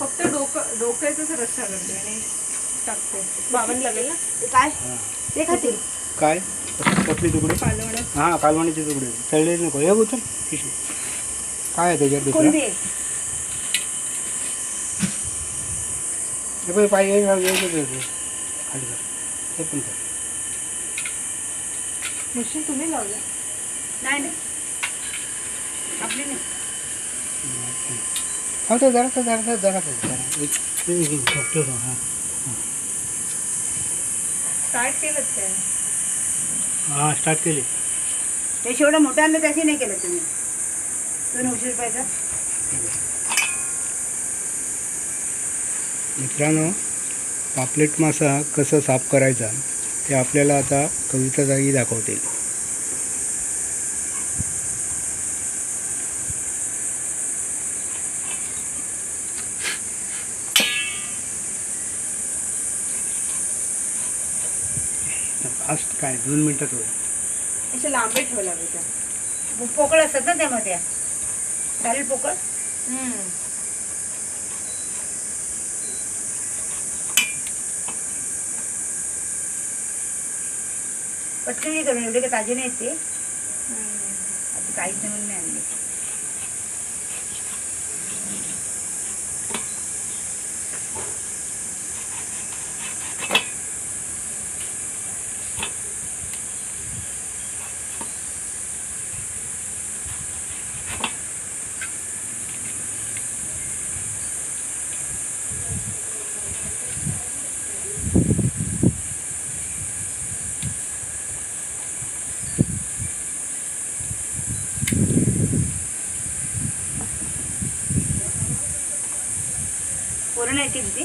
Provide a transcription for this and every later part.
फक्त डोकं डोक्याचाच रस्सा करते आणि टाकते. बाबांना लागेल ना? काय? ते खातील काय? कसली तुकडे? कालवण. हां कालवणीचे तुकडे. तळले नको. हे उचल. पिशवी काय आहे त्याच्यात दुसरं? हे बाई पाहिजे खाली कर हे पण कर. मशीन तुम्ही लावलं. नाही नाही. आपली नाही. हा तर जरा जरा जरा जरा जरा. एक एक- एक- ठेव, हां. स्टार्ट केलं हां स्टार्ट केली. ते शेवढं मोठं आणलं त्याशी नाही केलं तुम्ही. दोन उशीर रुपयाचा मित्रांनो पापलेट मासा कसं साफ करायचा ते आपल्याला आता कविता जागी दाखवतील. फास्ट काय दोन मिनटात होईल असे लांबे लागेल मग पोकळ असतात ना त्यामध्ये. चालेल पोकळ? पटकन हे करून एवढे काही ताजे नाहीत ते. आता काहीच नाही नाही आणले पूर्ण येते ती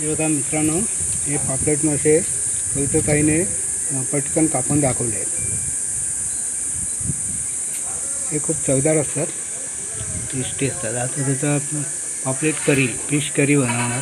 बघा मित्रांनो हे पापलेट मासे कविताताईने पटकन कापून दाखवले. आहेत हे खूप चवदार असतात. टेस्टी असतात. आता त्याचा पापलेट करी फिश करी बनवणार.